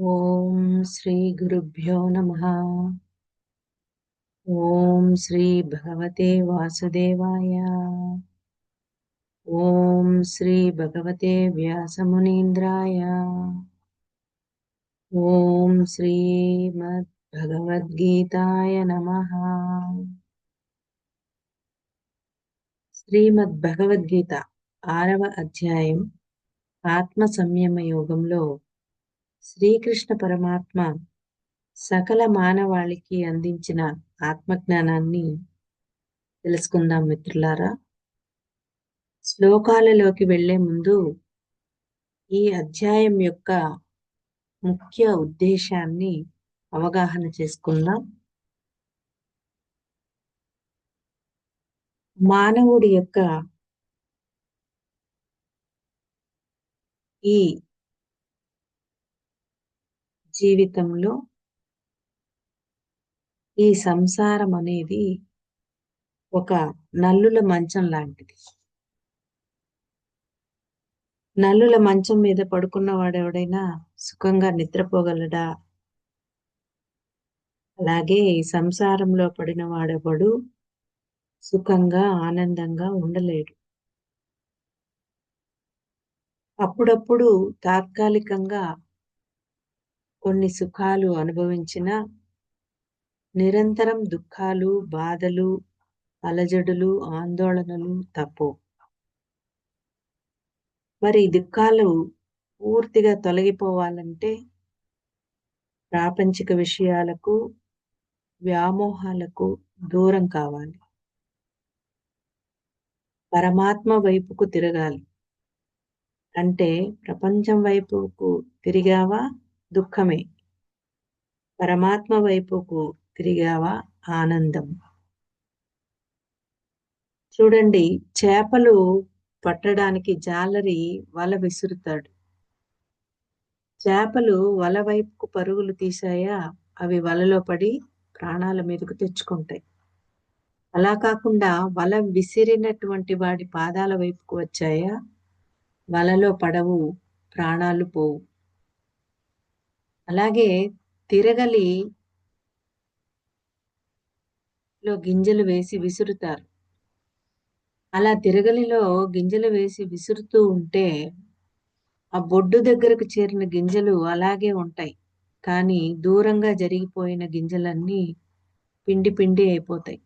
ఓం శ్రీ గురుభ్యో నమ. ఓం శ్రీ భగవతే వాసుదేవాయ. ఓం శ్రీ భగవతే వ్యాసమునీంద్రాయ. ఓం శ్రీమద్ భగవద్గీతాయ నమ. శ్రీమద్ భగవద్గీత ఆరవ అధ్యాయం ఆత్మ సంయమ యోగంలో శ్రీకృష్ణ పరమాత్మ సకల మానవాళికి అందించిన ఆత్మజ్ఞానాన్ని తెలుసుకుందాం మిత్రులారా. శ్లోకాలలోకి వెళ్ళే ముందు ఈ అధ్యాయం యొక్క ముఖ్య ఉద్దేశాన్ని అవగాహన చేసుకుందాం. మానవుడి యొక్క ఈ జీవితంలో ఈ సంసారం అనేది ఒక నల్లుల మంచం లాంటిది. నల్లుల మంచం మీద పడుకున్న వాడెవడైనా సుఖంగా నిద్రపోగలడా? అలాగే ఈ సంసారంలో పడిన వాడెవడు సుఖంగా ఆనందంగా ఉండలేడు. అప్పుడప్పుడు తాత్కాలికంగా కొన్ని సుఖాలు అనుభవించిన నిరంతరం దుఃఖాలు బాధలు అలజడులు ఆందోళనలు తప్పవు మరి దుఃఖాలు పూర్తిగా తొలగిపోవాలంటే ప్రాపంచిక విషయాలకు వ్యామోహాలకు దూరం కావాలి. పరమాత్మ వైపుకు తిరగాలి. అంటే ప్రపంచం వైపుకు తిరిగావా? దుఃఖమే. పరమాత్మ వైపుకు తిరిగావా ఆనందం? చూడండి చేపలు పట్టడానికి జాలరి వల విసురుతాడు. చేపలు వల వైపుకు పరుగులు తీశాయా? అవి వలలో పడి ప్రాణాల మీదకు తెచ్చుకుంటాయి. అలా కాకుండా వల విసిరినటువంటి వాడి పాదాల వైపుకు వచ్చాయా? వలలో పడవు ప్రాణాలు పోవు. అలాగే తిరగలి లో గింజలు వేసి విసురుతారు. అలా తిరగలిలో గింజలు వేసి విసురుతూ ఉంటే ఆ బొడ్డు దగ్గరకు చేరిన గింజలు అలాగే ఉంటాయి. కానీ దూరంగా జరిగిపోయిన గింజలన్నీ పిండి పిండి అయిపోతాయి.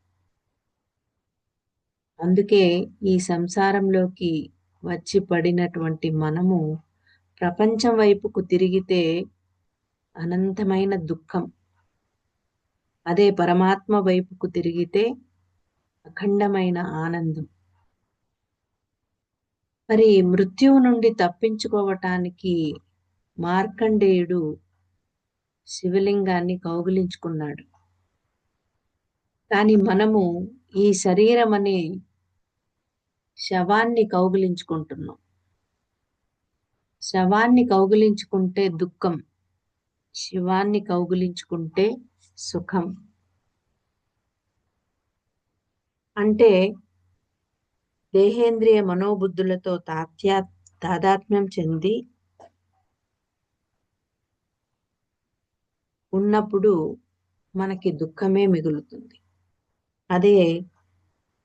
అందుకే ఈ సంసారంలోకి వచ్చి పడినటువంటి మనము ప్రపంచం వైపుకు తిరిగితే అనంతమైన దుఃఖం. అదే పరమాత్మ వైపుకు తిరిగితే అఖండమైన ఆనందం. మరి మృత్యువు నుండి తప్పించుకోవటానికి మార్కండేయుడు శివలింగాన్ని కౌగిలించుకున్నాడు. కానీ మనము ఈ శరీరం అనే శవాన్ని కౌగిలించుకుంటున్నాం. శవాన్ని కౌగిలించుకుంటే దుఃఖం. శివాన్ని కౌగులించుకుంటే సుఖం. అంటే దేహేంద్రియ మనోబుద్ధులతో తాత్యా తాదాత్మ్యం చెంది ఉన్నప్పుడు మనకి దుఃఖమే మిగులుతుంది. అదే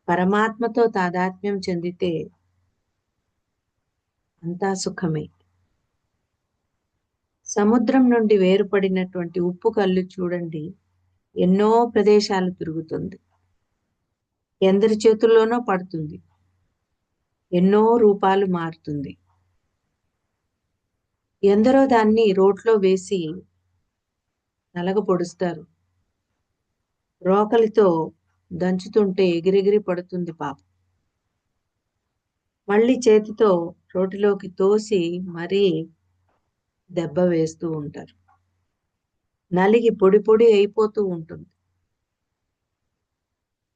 పరమాత్మతో తాదాత్మ్యం చెందితే అంతా సుఖమే. సముద్రం నుండి వేరుపడినటువంటి ఉప్పు కళ్ళు చూడండి. ఎన్నో ప్రదేశాలు తిరుగుతుంది. ఎందరి చేతుల్లోనో పడుతుంది. ఎన్నో రూపాలు మారుతుంది. ఎందరో దాన్ని రోట్లో వేసి నలగ పొడుస్తారు రోకలితో దంచుతుంటే ఎగిరెగిరి పడుతుంది పాప. మళ్ళీ చేతితో రోటిలోకి తోసి మరీ దెబ్బ వేస్తూ ఉంటారు. నలిగి పొడి పొడి అయిపోతూ ఉంటుంది.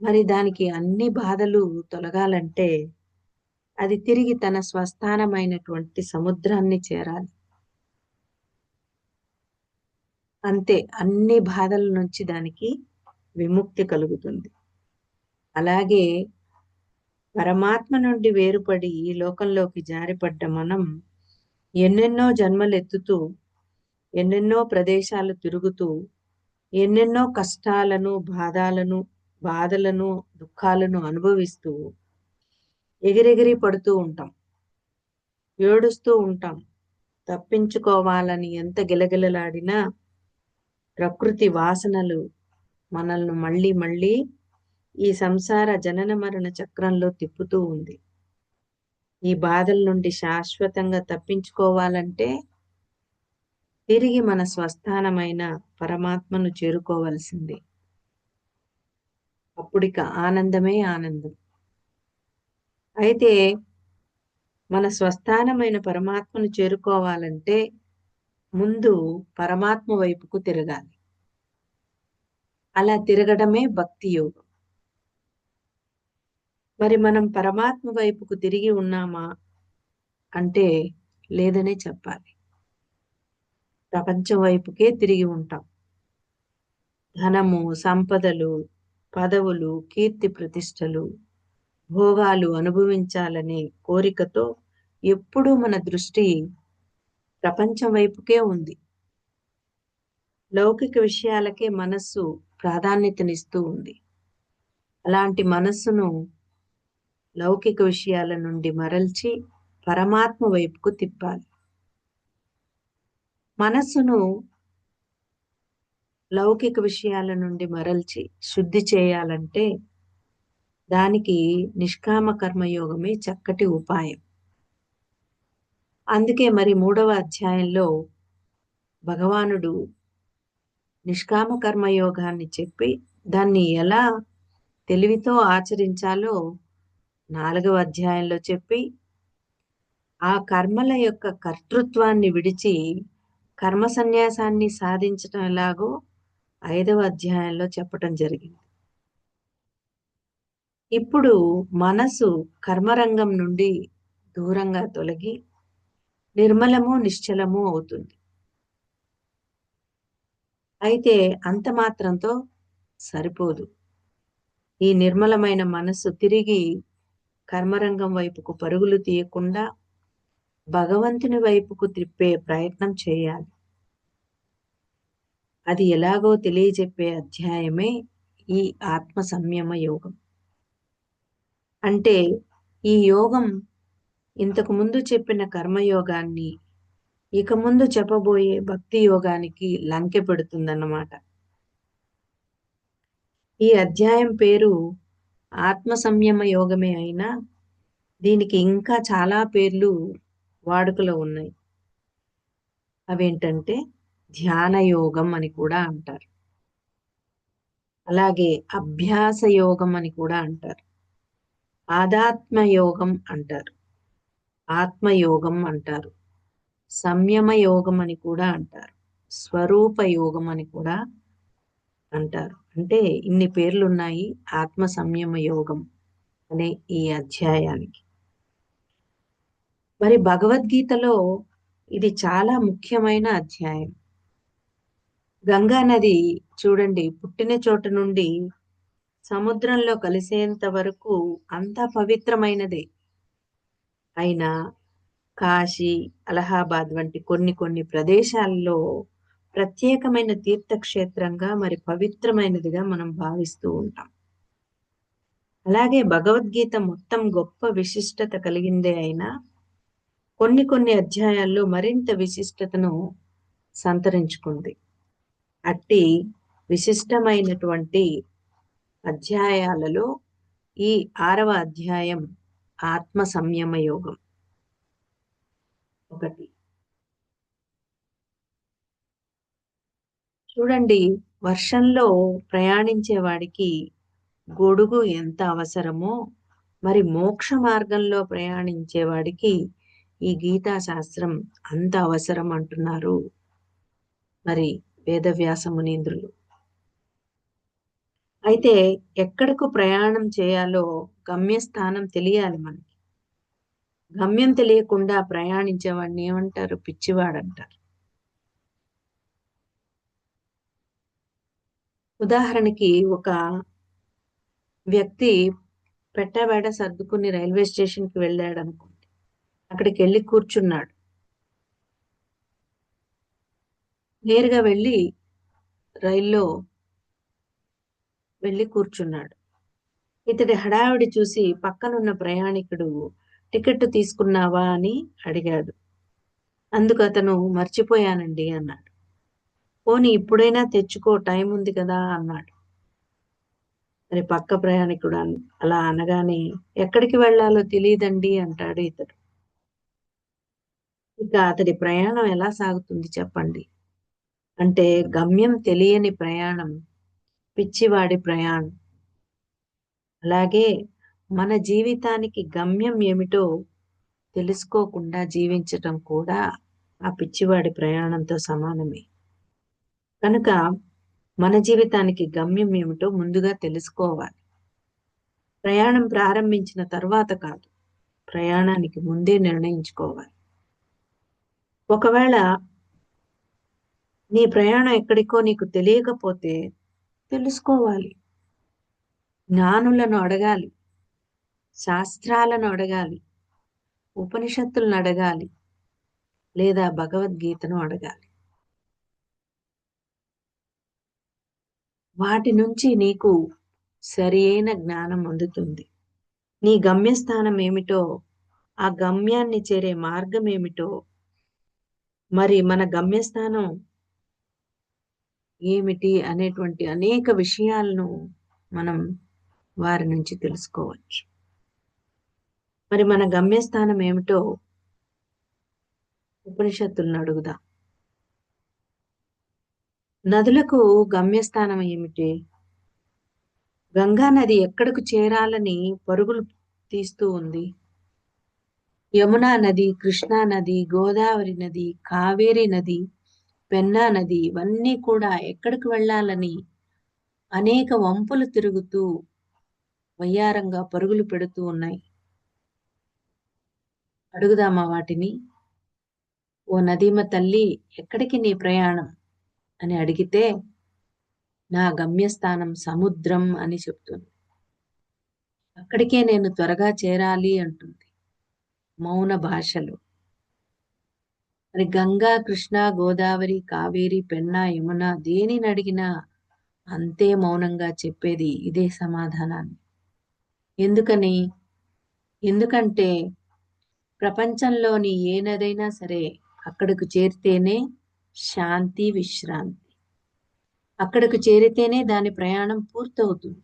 మరి దానికి అన్ని బాధలు తొలగాలంటే అది తిరిగి తన స్వస్థానమైనటువంటి సముద్రాన్ని చేరాలి. అంతే అన్ని బాధల నుంచి దానికి విముక్తి కలుగుతుంది. అలాగే పరమాత్మ నుండి వేరుపడి ఈ లోకంలోకి జారిపడ్డ మనం ఎన్నెన్నో జన్మలు ఎత్తుతూ ఎన్నెన్నో ప్రదేశాలు తిరుగుతూ ఎన్నెన్నో కష్టాలను బాధాలను బాధలను దుఃఖాలను అనుభవిస్తూ ఎగిరెగిరి పడుతూ ఉంటాం. ఏడుస్తూ ఉంటాం. తప్పించుకోవాలని ఎంత గిలగిలలాడినా ప్రకృతి వాసనలు మనల్ని మళ్ళీ మళ్ళీ ఈ సంసార జనన మరణ చక్రంలో తిప్పుతూ ఉంది. ఈ బాధల నుండి శాశ్వతంగా తప్పించుకోవాలంటే తిరిగి మన స్వస్థానమైన పరమాత్మను చేరుకోవలసింది. అప్పుడిక ఆనందమే ఆనందం. అయితే మన స్వస్థానమైన పరమాత్మను చేరుకోవాలంటే ముందు పరమాత్మ వైపుకు తిరగాలి. అలా తిరగడమే భక్తి యోగం. మరి మనం పరమాత్మ వైపుకు తిరిగి ఉన్నామా అంటే లేదనే చెప్పాలి. ప్రపంచం వైపుకే తిరిగి ఉంటాం. ధనము సంపదలు పదవులు కీర్తి ప్రతిష్టలు భోగాలు అనుభవించాలనే కోరికతో ఎప్పుడూ మన దృష్టి ప్రపంచం వైపుకే ఉంది. లౌకిక విషయాలకే మనస్సు ప్రాధాన్యతనిస్తూ ఉంది. అలాంటి మనస్సును లౌకిక విషయాల నుండి మరల్చి పరమాత్మ వైపుకు తిప్పాలి. మనస్సును లౌకిక విషయాల నుండి మరల్చి శుద్ధి చేయాలంటే దానికి నిష్కామ కర్మయోగమే చక్కటి ఉపాయం. అందుకే మరి మూడవ అధ్యాయంలో భగవానుడు నిష్కామ కర్మయోగాన్ని చెప్పి దాన్ని ఎలా తెలివితో ఆచరించాలో నాలుగవ అధ్యాయంలో చెప్పి ఆ కర్మల యొక్క కర్తృత్వాన్ని విడిచి కర్మ సన్యాసాన్ని సాధించటం ఎలాగో ఐదవ అధ్యాయంలో చెప్పటం జరిగింది. ఇప్పుడు మనసు కర్మరంగం నుండి దూరంగా తొలగి నిర్మలము నిశ్చలము అవుతుంది. అయితే అంత మాత్రంతో సరిపోదు. ఈ నిర్మలమైన మనస్సు తిరిగి కర్మరంగం వైపుకు పరుగులు తీయకుండా భగవంతుని వైపుకు త్రిప్పే ప్రయత్నం చేయాలి. అది ఎలాగో తెలియజెప్పే అధ్యాయమే ఈ ఆత్మ సంయమ యోగం. అంటే ఈ యోగం ఇంతకు ముందు చెప్పిన కర్మయోగాన్ని ఇక ముందు చెప్పబోయే భక్తి యోగానికి లంకె పెడుతుందన్నమాట. ఈ అధ్యాయం పేరు ఆత్మ సంయమ యోగమే అయినా దీనికి ఇంకా చాలా పేర్లు వాడుకలో ఉన్నాయి. అవేంటంటే ధ్యాన యోగం అని కూడా అంటారు. అలాగే అభ్యాస యోగం అని కూడా అంటారు. ఆధాత్మ యోగం అంటారు. ఆత్మయోగం అంటారు. సంయమ యోగం అని కూడా అంటారు. స్వరూప యోగం అని కూడా అంటారు. అంటే ఇన్ని పేర్లు ఉన్నాయి ఆత్మ సంయమ యోగం అనే ఈ అధ్యాయానికి. మరి భగవద్గీతలో ఇది చాలా ముఖ్యమైన అధ్యాయం. గంగా నది చూడండి పుట్టిన చోట నుండి సముద్రంలో కలిసేంత వరకు అంతా పవిత్రమైనదే. అయినా కాశీ అలహాబాద్ వంటి కొన్ని కొన్ని ప్రదేశాల్లో ప్రత్యేకమైన తీర్థక్షేత్రంగా మరి పవిత్రమైనదిగా మనం భావిస్తూ ఉంటాం. అలాగే భగవద్గీత మొత్తం గొప్ప విశిష్టత కలిగిందే అయినా కొన్ని కొన్ని అధ్యాయాల్లో మరింత విశిష్టతను సంతరించుకుంది. అట్టి విశిష్టమైనటువంటి అధ్యాయాలలో ఈ ఆరవ అధ్యాయం ఆత్మ సంయమ యోగం ఒకటి. చూడండి వర్షంలో ప్రయాణించే వాడికి గొడుగు ఎంత అవసరమో మరి మోక్ష మార్గంలో ప్రయాణించే వాడికి ఈ గీతా శాస్త్రం అంత అవసరం అంటున్నారు. మరి వేదవ్యాస మునీంద్రులు. అయితే ఎక్కడకు ప్రయాణం చేయాలో గమ్యస్థానం తెలియాలి మనకి. గమ్యం తెలియకుండా ప్రయాణించేవాడిని ఏమంటారు? పిచ్చివాడంటారు. ఉదాహరణకి ఒక వ్యక్తి పెట్టబేడ సర్దుకుని రైల్వే స్టేషన్కి వెళ్ళాడు అనుకోండి అక్కడికి వెళ్ళి కూర్చున్నాడు. నేరుగా వెళ్ళి రైల్లో వెళ్ళి కూర్చున్నాడు. ఇతడి హడావిడి చూసి పక్కనున్న ప్రయాణికుడు టికెట్ తీసుకున్నావా? అని అడిగాడు. అందుకు అతను మర్చిపోయానండి అన్నాడు. పోనీ ఇప్పుడైనా తెచ్చుకో టైం ఉంది కదా అన్నాడు. మరి పక్క ప్రయాణికుడు అలా అనగానే ఎక్కడికి వెళ్ళాలో తెలియదండి అంటాడు ఇతడు. ఇక అతడి ప్రయాణం ఎలా సాగుతుంది చెప్పండి. అంటే గమ్యం తెలియని ప్రయాణం పిచ్చివాడి ప్రయాణం. అలాగే మన జీవితానికి గమ్యం ఏమిటో తెలుసుకోకుండా జీవించటం కూడా ఆ పిచ్చివాడి ప్రయాణంతో సమానమే. కనుక మన జీవితానికి గమ్యం ఏమిటో ముందుగా తెలుసుకోవాలి. ప్రయాణం ప్రారంభించిన తర్వాత కాదు ప్రయాణానికి ముందే నిర్ణయించుకోవాలి. ఒకవేళ నీ ప్రయాణం ఎక్కడికో నీకు తెలియకపోతే తెలుసుకోవాలి. జ్ఞానులను అడగాలి శాస్త్రాలను అడగాలి ఉపనిషత్తులను అడగాలి లేదా భగవద్గీతను అడగాలి. వాటి నుంచి నీకు సరి అయిన జ్ఞానం అందుతుంది. నీ గమ్యస్థానం ఏమిటో ఆ గమ్యాన్ని చేరే మార్గం ఏమిటో మరి మన గమ్యస్థానం ఏమిటి అనేటువంటి అనేక విషయాలను మనం వారి నుంచి తెలుసుకోవచ్చు. మరి మన గమ్యస్థానం ఏమిటో ఉపనిషత్తులను అడుగుదాం. నదులకు గమ్యస్థానం ఏమిటి? గంగా నది ఎక్కడకు చేరాలని పరుగులు తీస్తూ ఉంది. యమునా నది కృష్ణా నది గోదావరి నది కావేరి నది పెన్నా నది ఇవన్నీ కూడా ఎక్కడికి వెళ్ళాలని అనేక వంపులు తిరుగుతూ వయ్యారంగా పరుగులు పెడుతూ ఉన్నాయి. అడుగుదామా వాటిని? ఓ నదీమ తల్లి ఎక్కడికి నీ ప్రయాణం? అని అడిగితే నా గమ్యస్థానం సముద్రం అని చెప్తుంది. అక్కడికే నేను త్వరగా చేరాలి అంటుంది మౌన భాషలో. మరి గంగా కృష్ణ గోదావరి కావేరి పెన్నా యమున దేనిని అడిగినా అంతే మౌనంగా చెప్పేది ఇదే సమాధానాన్ని. ఎందుకని? ఎందుకంటే ప్రపంచంలోని ఏ నదైనా సరే అక్కడకు చేరితేనే శాంతి విశ్రాంతి. అక్కడకు చేరితేనే దాని ప్రయాణం పూర్తవుతుంది.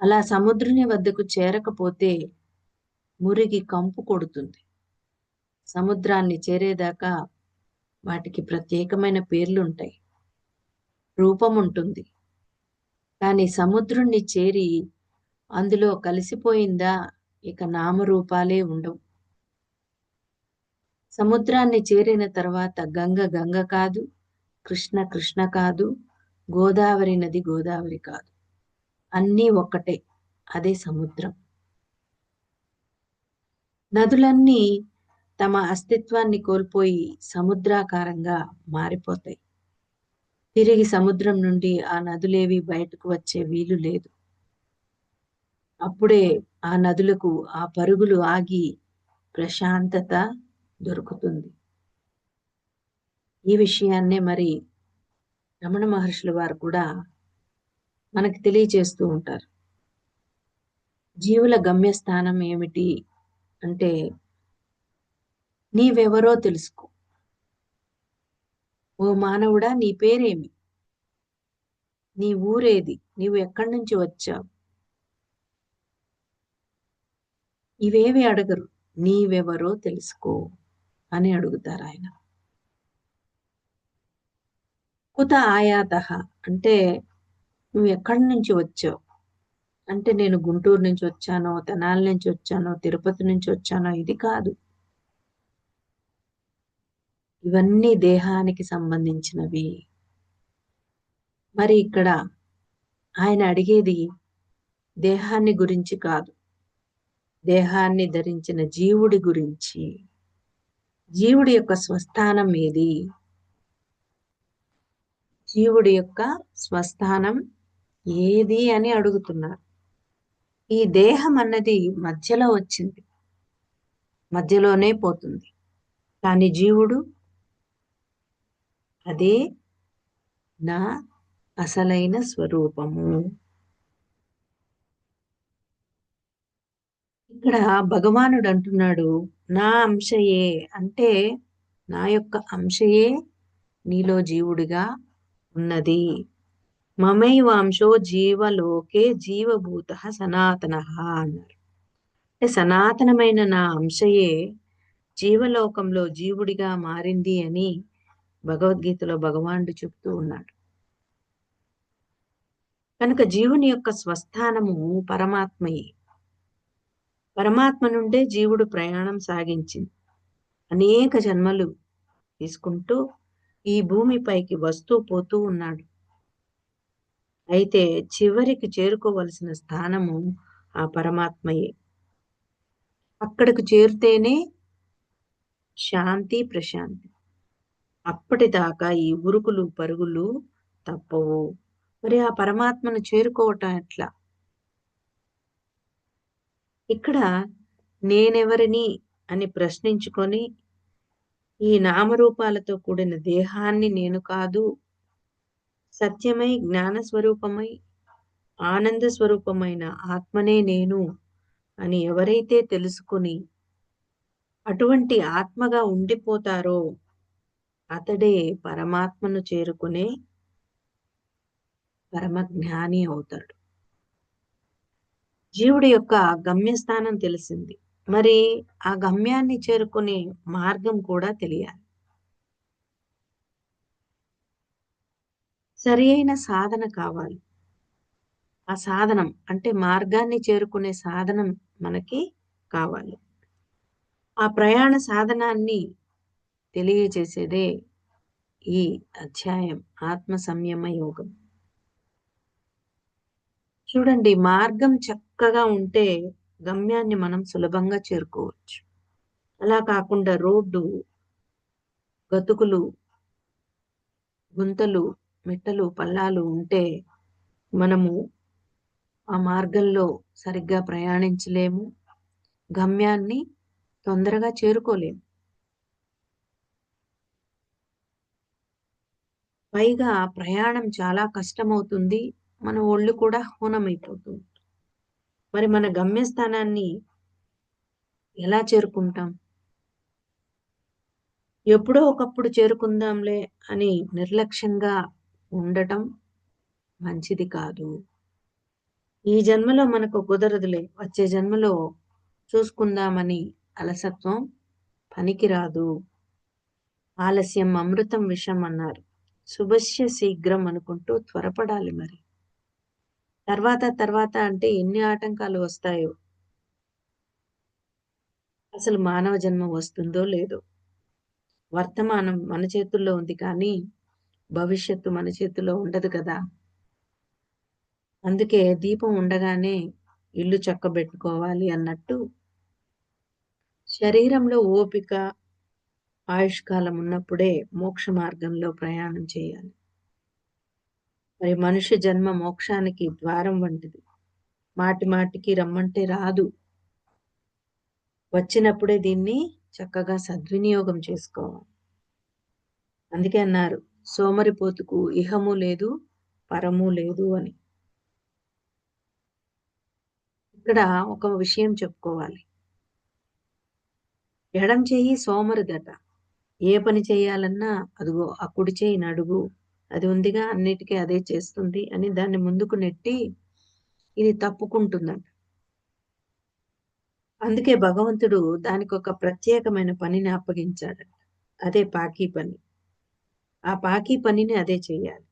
అలా సముద్రుని వద్దకు చేరకపోతే మురిగి కంపు కొడుతుంది. సముద్రాన్ని చేరేదాకా వాటికి ప్రత్యేకమైన పేర్లుంటాయి. రూపం ఉంటుంది. కానీ సముద్రుణ్ణి చేరి అందులో కలిసిపోయిందా ఇక నామరూపాలే ఉండవు. సముద్రాన్ని చేరిన తర్వాత గంగ గంగ కాదు కృష్ణ కృష్ణ కాదు గోదావరి నది గోదావరి కాదు. అన్నీ ఒక్కటే అదే సముద్రం. నదులన్నీ తమ అస్తిత్వాన్ని కోల్పోయి సముద్రాకారంగా మారిపోతాయి. తిరిగి సముద్రం నుండి ఆ నదులేవి బయటకు వచ్చే వీలు లేదు. అప్పుడే ఆ నదులకు ఆ పరుగులు ఆగి ప్రశాంతత దొరుకుతుంది. ఈ విషయాన్నే మరి రమణ మహర్షుల వారు కూడా మనకి తెలియజేస్తూ ఉంటారు. జీవుల గమ్యస్థానం ఏమిటి అంటే నీవెవరో తెలుసుకో. ఓ మానవుడా నీ పేరేమి? నీ ఊరేది? నీవు ఎక్కడి నుంచి వచ్చావు? ఇవేవి అడగరు. నీవెవరో తెలుసుకో. అని అడుగుతారు ఆయన. కుత ఆయాత. అంటే నువ్వు ఎక్కడి నుంచి వచ్చావు? అంటే నేను గుంటూరు నుంచి వచ్చానో తెనాలి నుంచి వచ్చానో తిరుపతి నుంచి వచ్చానో ఇది కాదు. ఇవన్నీ దేహానికి సంబంధించినవి. మరి ఇక్కడ ఆయన అడిగేది దేహాన్ని గురించి కాదు. దేహాన్ని ధరించిన జీవుడి గురించి. జీవుడి యొక్క స్వస్థానం ఏది? జీవుడి యొక్క స్వస్థానం ఏది అని అడుగుతున్నారు. ఈ దేహం అన్నది మధ్యలో వచ్చింది. మధ్యలోనే పోతుంది. కానీ జీవుడు అదే నా అసలైన స్వరూపము. ఇక్కడ భగవానుడు అంటున్నాడు నా అంశయే అంటే నా యొక్క అంశయే నీలో జీవుడిగా ఉన్నది. మమైవాంశో జీవలోకే జీవభూత సనాతన అన్నారు. అంటే సనాతనమైన నా అంశయే జీవలోకంలో జీవుడిగా మారింది అని భగవద్గీతలో భగవానుడు చెప్తూ ఉన్నాడు. కనుక జీవుని యొక్క స్వస్థానము పరమాత్మయే. పరమాత్మ నుండే జీవుడు ప్రయాణం సాగించింది. అనేక జన్మలు తీసుకుంటూ ఈ భూమిపైకి వస్తూ పోతూ ఉన్నాడు. అయితే చివరికి చేరుకోవలసిన స్థానము ఆ పరమాత్మయే. అక్కడికి చేరితేనే శాంతి ప్రశాంతి. అప్పటిదాకా ఈ ఉరుకులు పరుగులు తప్పవు. మరి ఆ పరమాత్మను చేరుకోవటం ఎట్లా? ఇక్కడ నేనెవరిని అని ప్రశ్నించుకొని ఈ నామరూపాలతో కూడిన దేహాన్ని నేను కాదు సత్యమై జ్ఞాన స్వరూపమై ఆనంద స్వరూపమైన ఆత్మనే నేను అని ఎవరైతే తెలుసుకుని అటువంటి ఆత్మగా ఉండిపోతారో అతడే పరమాత్మను చేరుకునే పరమ జ్ఞాని అవుతాడు. జీవుడి యొక్క గమ్యస్థానం తెలిసింది. మరి ఆ గమ్యాన్ని చేరుకునే మార్గం కూడా తెలియాలి. సరి అయిన సాధన కావాలి. ఆ సాధనం అంటే మార్గాన్ని చేరుకునే సాధనం మనకి కావాలి. ఆ ప్రయాణ సాధనాన్ని తెలియజేసేదే ఈ అధ్యాయం ఆత్మ సంయమ యోగం. చూడండి మార్గం చక్కగా ఉంటే గమ్యాన్ని మనం సులభంగా చేరుకోవచ్చు. అలా కాకుండా రోడ్డు గతుకులు గుంతలు మెట్టలు పల్లాలు ఉంటే మనము ఆ మార్గంలో సరిగ్గా ప్రయాణించలేము గమ్యాన్ని తొందరగా చేరుకోలేము. పైగా ప్రయాణం చాలా కష్టమవుతుంది. మన ఒళ్ళు కూడా హూనమైపోతుంది మరి మన గమ్యస్థానాన్ని ఎలా చేరుకుంటాం? ఎప్పుడో ఒకప్పుడు చేరుకుందాంలే అని నిర్లక్ష్యంగా ఉండటం మంచిది కాదు. ఈ జన్మలో మనకు కుదరదులే. వచ్చే జన్మలో చూసుకుందామని అలసత్వం పనికిరాదు. ఆలస్యం అమృతం విషం అన్నారు శుభస్య శీఘ్రం అనుకుంటూ త్వరపడాలి మరి. తర్వాత తర్వాత అంటే ఎన్ని ఆటంకాలు వస్తాయో. అసలు మానవ జన్మ వస్తుందో లేదో. వర్తమానం మన చేతుల్లో ఉంది కానీ భవిష్యత్తు మన చేతుల్లో ఉండదు కదా. అందుకే దీపం ఉండగానే ఇల్లు చక్కబెట్టుకోవాలి అన్నట్టు. శరీరంలో ఓపిక ఆయుష్కాలం ఉన్నప్పుడే మోక్ష మార్గంలో ప్రయాణం చేయాలి. మరి మనుష్య జన్మ మోక్షానికి ద్వారం వంటిది. మాటి మాటికి రమ్మంటే రాదు. వచ్చినప్పుడే దీన్ని చక్కగా సద్వినియోగం చేసుకోవాలి. అందుకే అన్నారు సోమరిపోతుకు ఇహము లేదు పరము లేదు అని. ఇక్కడ ఒక విషయం చెప్పుకోవాలి. ఎడం చెయ్యి సోమరిదట. ఏ పని చేయాలన్నా అదిగో ఆ కుడి చేయి నడుగు అది ఉందిగా అన్నిటికీ అదే చేస్తుంది అని దాన్ని ముందుకు నెట్టి ఇది తప్పుకుంటుందంట. అందుకే భగవంతుడు దానికి ఒక ప్రత్యేకమైన పనిని అప్పగించాడట. అదే పాకీ పని. ఆ పాకీ పనిని అదే చేయాలి.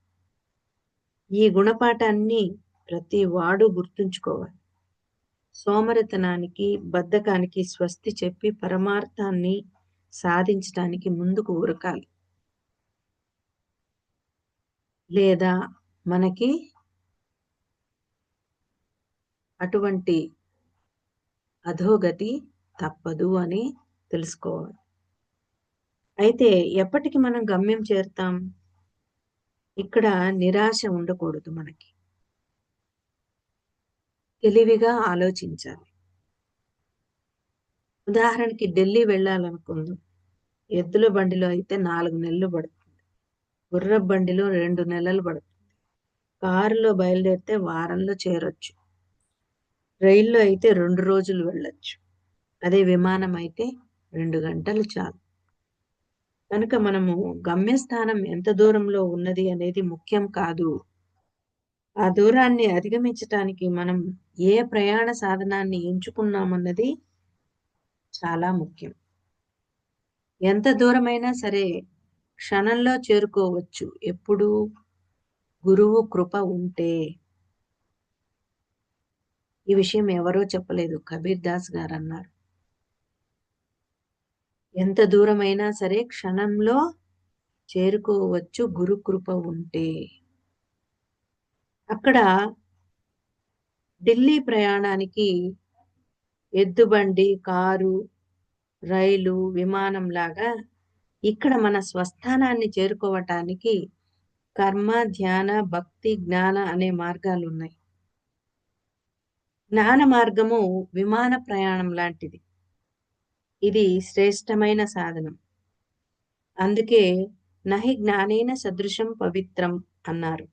ఈ గుణపాఠాన్ని ప్రతి వాడు గుర్తుంచుకోవాలి. సోమరితనానికి బద్ధకానికి స్వస్తి చెప్పి పరమార్థాన్ని సాధించడానికి ముందుకు ఉరకాలి. లేదా మనకి అటువంటి అధోగతి తప్పదు అని తెలుసుకోవాలి. అయితే ఎప్పటికి మనం గమ్యం చేరుతాం? ఇక్కడ నిరాశ ఉండకూడదు మనకి. తెలివిగా ఆలోచించాలి. ఉదాహరణకి ఢిల్లీ వెళ్ళాలనుకుందాం. ఎద్దుల బండిలో అయితే నాలుగు నెలలు పడుతుంది. గుర్ర బండిలో రెండు నెలలు పడుతుంది. కారులో బయలుదేరితే వారంలో చేరొచ్చు. రైల్లో అయితే రెండు రోజులు వెళ్ళొచ్చు. అదే విమానం అయితే రెండు గంటలు చాలు. కనుక మనము గమ్యస్థానం ఎంత దూరంలో ఉన్నది అనేది ముఖ్యం కాదు. ఆ దూరాన్ని అధిగమించటానికి మనం ఏ ప్రయాణ సాధనాన్ని ఎంచుకున్నామన్నది చాలా ముఖ్యం. ఎంత దూరమైనా సరే క్షణంలో చేరుకోవచ్చు. ఎప్పుడు? గురువు కృప ఉంటే. ఈ విషయం ఎవరో చెప్పలేదు. కబీర్ దాస్ గారు అన్నారు ఎంత దూరమైనా సరే క్షణంలో చేరుకోవచ్చు. గురు కృప ఉంటే. అక్కడ ఢిల్లీ ప్రయాణానికి ఎద్దుబండి కారు రైలు విమానం లాగా ఇక్కడ మన స్వస్థానాన్ని చేరుకోవటానికి కర్మ ధ్యాన భక్తి జ్ఞాన అనే మార్గాలు ఉన్నాయి జ్ఞాన మార్గము విమాన ప్రయాణం లాంటిది. ఇది శ్రేష్టమైన సాధనం. అందుకే నహి జ్ఞానేన సదృశం పవిత్రం అన్నారు.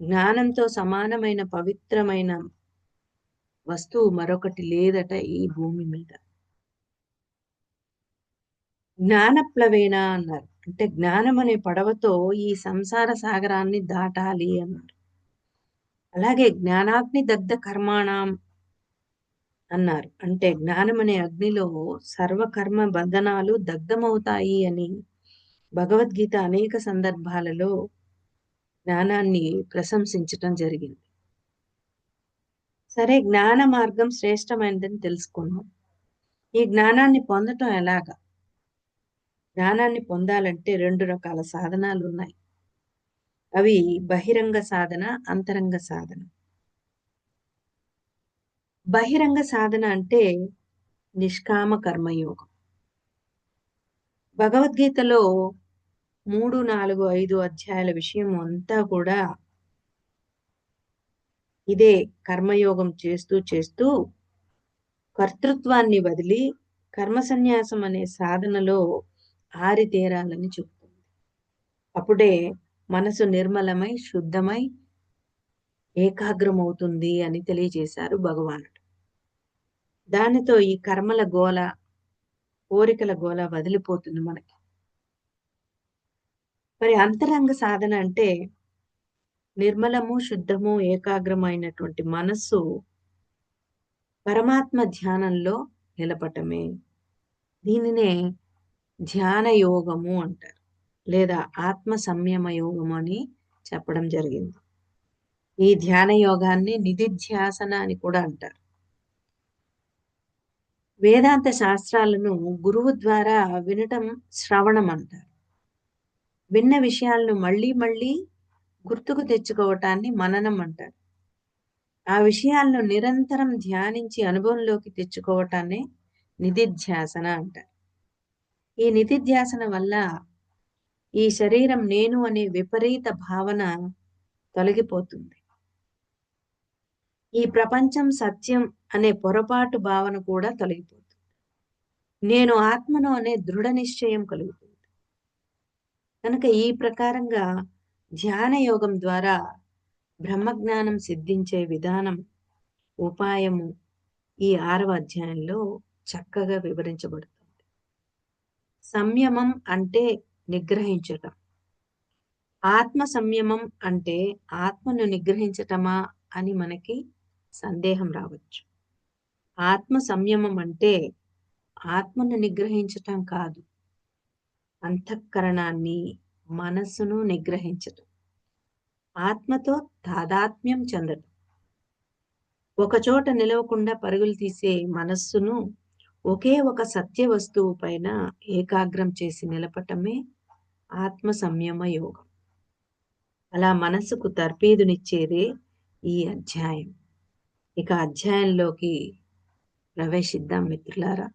జ్ఞానంతో సమానమైన పవిత్రమైన వస్తువు మరొకటి లేదట ఈ భూమి మీద. జ్ఞానప్లవేణ అన్నారు. అంటే జ్ఞానం అనే పడవతో ఈ సంసార సాగరాన్ని దాటాలి అన్నారు. అలాగే జ్ఞానాగ్ని దగ్ధ కర్మాణం అన్నారు. అంటే జ్ఞానం అనే అగ్నిలో సర్వకర్మ బంధనాలు దగ్ధమవుతాయి అని భగవద్గీత అనేక సందర్భాలలో జ్ఞానాన్ని ప్రశంసించటం జరిగింది. సరే జ్ఞాన మార్గం శ్రేష్టమైనదని తెలుసుకున్నాం. ఈ జ్ఞానాన్ని పొందటం ఎలాగా? జ్ఞానాన్ని పొందాలంటే రెండు రకాల సాధనాలు ఉన్నాయి. అవి బహిరంగ సాధన అంతరంగ సాధన. బహిరంగ సాధన అంటే నిష్కామ కర్మయోగం. భగవద్గీతలో మూడు నాలుగు ఐదు అధ్యాయాల విషయం అంతా కూడా ఇదే కర్మయోగం చేస్తూ చేస్తూ కర్తృత్వాన్ని వదిలి కర్మ సన్యాసం అనే సాధనలో ఆరితేరాలని చెప్తుంది అప్పుడే మనసు నిర్మలమై శుద్ధమై ఏకాగ్రమవుతుంది అని తెలియజేశారు భగవానుడు. దానితో ఈ కర్మల గోల కోరికల గోల వదిలిపోతుంది మనకి. మరి అంతరంగ సాధన అంటే నిర్మలము శుద్ధము ఏకాగ్రమైనటువంటి మనస్సు పరమాత్మ ధ్యానంలో నిలపటమే. దీనినే ధ్యాన యోగము అంటారు. లేదా ఆత్మ సంయమ యోగము అని చెప్పడం జరిగింది. ఈ ధ్యాన యోగాన్ని నిధిధ్యాసన అని కూడా అంటారు. వేదాంత శాస్త్రాలను గురువు ద్వారా వినటం శ్రవణం అంటారు. విన్న విషయాలను మళ్ళీ మళ్ళీ గుర్తుకు తెచ్చుకోవటాన్ని మననం అంటారు. ఆ విషయాలను నిరంతరం ధ్యానించి అనుభవంలోకి తెచ్చుకోవటాన్ని నిధిధ్యాసన అంటారు. ఈ నిధిధ్యాసన వల్ల ఈ శరీరం నేను అనే విపరీత భావన తొలగిపోతుంది. ఈ ప్రపంచం సత్యం అనే పొరపాటు భావన కూడా తొలగిపోతుంది. నేను ఆత్మను అనే దృఢ నిశ్చయం కలుగుతుంది. కనుక ఈ ప్రకారంగా ధ్యాన యోగం ద్వారా బ్రహ్మజ్ఞానం సిద్ధించే విధానం ఉపాయము ఈ ఆరవ అధ్యాయంలో చక్కగా వివరించబడుతుంది. సంయమం అంటే నిగ్రహించటం. ఆత్మ సంయమం అంటే ఆత్మను నిగ్రహించటమా అని మనకి సందేహం రావచ్చు. ఆత్మ సంయమం అంటే ఆత్మను నిగ్రహించటం కాదు. అంతఃకరణాన్ని మనస్సును నిగ్రహించటం. ఆత్మతో తాదాత్మ్యం చెందటం. ఒకచోట నిలవకుండా పరుగులు తీసే మనస్సును ఒకే ఒక సత్య వస్తువు పైన ఏకాగ్రం చేసి నిలపటమే ఆత్మ సంయమ యోగం. అలా మనసుకు తర్పీదునిచ్చేదే ఈ అధ్యాయం. ఇక అధ్యాయంలోకి ప్రవేశిద్దాం మిత్రులారా.